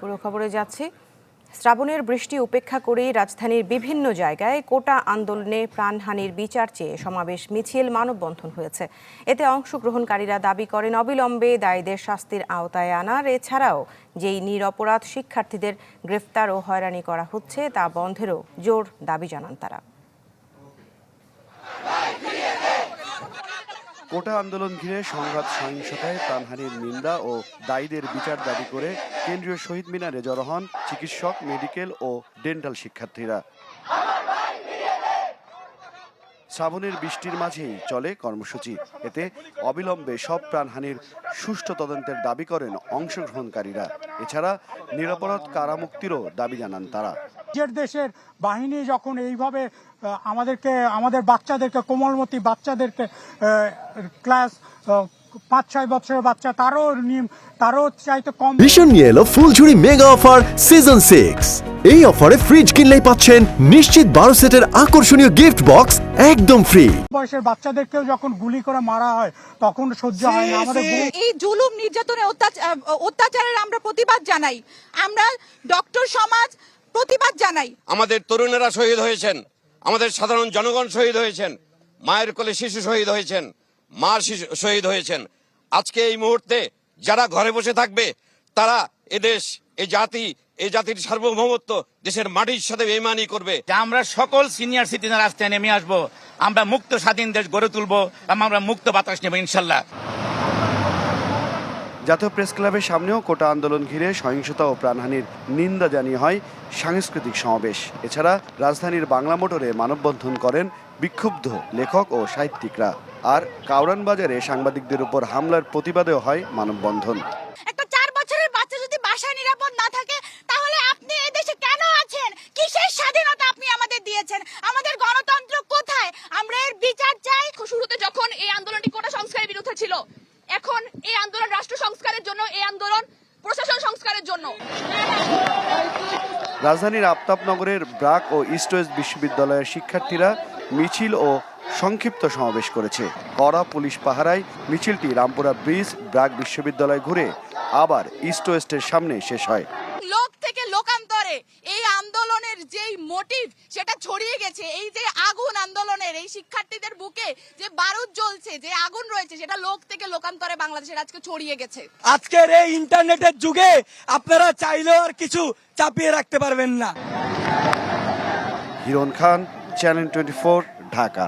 পুরো খবরে যাচ্ছি। শ্রাবণের বৃষ্টি উপেক্ষা করেই রাজধানীর বিভিন্ন জায়গায় কোটা আন্দোলনে প্রাণহানির বিচার চেয়ে সমাবেশ মিছিল মানববন্ধন হয়েছে। এতে অংশগ্রহণকারীরা দাবি করেন, অবিলম্বে দায়ীদের শাস্তির আওতায় আনার, এছাড়াও যেই নিরপরাধ শিক্ষার্থীদের গ্রেফতার ও হয়রানি করা হচ্ছে তা বন্ধেরও জোর দাবি জানান তারা। কোটা আন্দোলন ঘিরে সংঘাত, সহিংসতায় প্রাণহানির নিন্দা ও দায়ীদের বিচার দাবি করে কেন্দ্রীয় শহীদ মিনারে জড়ো হন চিকিৎসক, মেডিকেল ও ডেন্টাল শিক্ষার্থীরা। শ্রাবণের বৃষ্টির মাঝেই চলে কর্মসূচি। এতে অবিলম্বে সব প্রাণহানির সুষ্ঠু তদন্তের দাবি করেন অংশগ্রহণকারীরা। এছাড়া নিরাপরাধ কারামুক্তিরও দাবি জানান তারা। নিজের দেশের বাহিনী যখন এইভাবে আমাদেরকে আমাদের বাচ্চাদেরকে কোমলমতি বাচ্চাদেরকে ক্লাস পাঁচ ছয় বছরের বাচ্চা তারও নিম- তারও চাইতে কম ভীষণ নিয়ে এলো Phuljhuri mega offer season six এই অফারে ফ্রিজ কিনলেই পাচ্ছেন নিশ্চিত বারো সেটের আকর্ষণীয় গিফট বক্স একদম ফ্রি বয়সের বাচ্চাদেরকেও যখন গুলি করে মারা হয় তখন সহ্য হয় না। আমাদের এই জুলুম নির্যাতনের অত্যাচ- অত্যাচারের আমরা প্রতিবাদ জানাই। আমরা ডক্টর সমাজ প্রতিবাদ জানাই। আমাদের তরুণেরা শহীদ হয়েছেন আমাদের সাধারণ জনগণ শহীদ হয়েছেন মায়ের কোলে শিশু শহীদ হয়েছেন মা শিশু শহীদ হয়েছেন। আজকে এই মুহূর্তে যারা ঘরে বসে থাকবে তারা এদেশ এ জাতি এই জাতির সার্বভৌমত্ব দেশের মাটির সাথে বেমানি করবে। যে আমরা সকল সিনিয়র সিটিজেন রাস্তায় নেমে আসব আমরা মুক্ত স্বাধীন দেশ গড়ে তুলবো এবং আমরা মুক্ত বাতাস নেব ইনশাল্লাহ। জাতীয় প্রেস ক্লাবের সামনেও কোটা আন্দোলন ঘিরে সহিংসতা ও প্রাণহানির নিন্দা জানিয়ে হয় সাংস্কৃতিক সমাবেশ। এছাড়া রাজধানীর বাংলা মোটরে মানববন্ধন করেন বিক্ষুব্ধ লেখক ও সাহিত্যিকরা। আর কাউরান বাজারে সাংবাদিকদের উপর হামলার প্রতিবাদেও হয় মানববন্ধন একটা চার বছরের বাচ্চা যদি বাসায় নিরাপদ না থাকে তাহলে আপনি এই দেশে কেন আছেন কিসের স্বাধীনতা আপনি আমাদের দিয়েছেন আমাদের গণতন্ত্র কোথায় আমরা এর বিচার চাই শুরুতে যখন এই আন্দোলনটি কোটা সংস্কারের বিরুদ্ধে ছিল এখন এই আন্দোলন রাষ্ট্র সংস্কারের জন্য এই আন্দোলন প্রশাসন সংস্কারের জন্য। রাজধানীর আফতাবনগরের ব্রাক ও ইস্ট ওয়েস্ট বিশ্ববিদ্যালয়ের শিক্ষার্থীরা মিছিল ও সংক্ষিপ্ত সমাবেশ করেছে। কড়া পুলিশ পাহারায় মিছিলটি রামপুরা ব্রিজ ব্রাক বিশ্ববিদ্যালয় ঘুরে আবার ইস্ট ওয়েস্টের সামনে শেষ হয়। লোক থেকে লোকান্তরে এই আন্দোলনের যেই মোটিভ সেটা ছড়িয়ে গেছে। এই যে আগুন আন্দোলনের এই শিক্ষার্থীদের বুকে যে বারুদ জ্বলছে যে আগুন রয়েছে সেটা লোক থেকে লোকান্তরে বাংলাদেশের আজকে ছড়িয়ে গেছে। আজকের এই ইন্টারনেটের যুগে আপনারা চাইলেও আর কিছু চাপিয়ে রাখতে পারবেন না। Hiron Khan channel twenty Dhaka.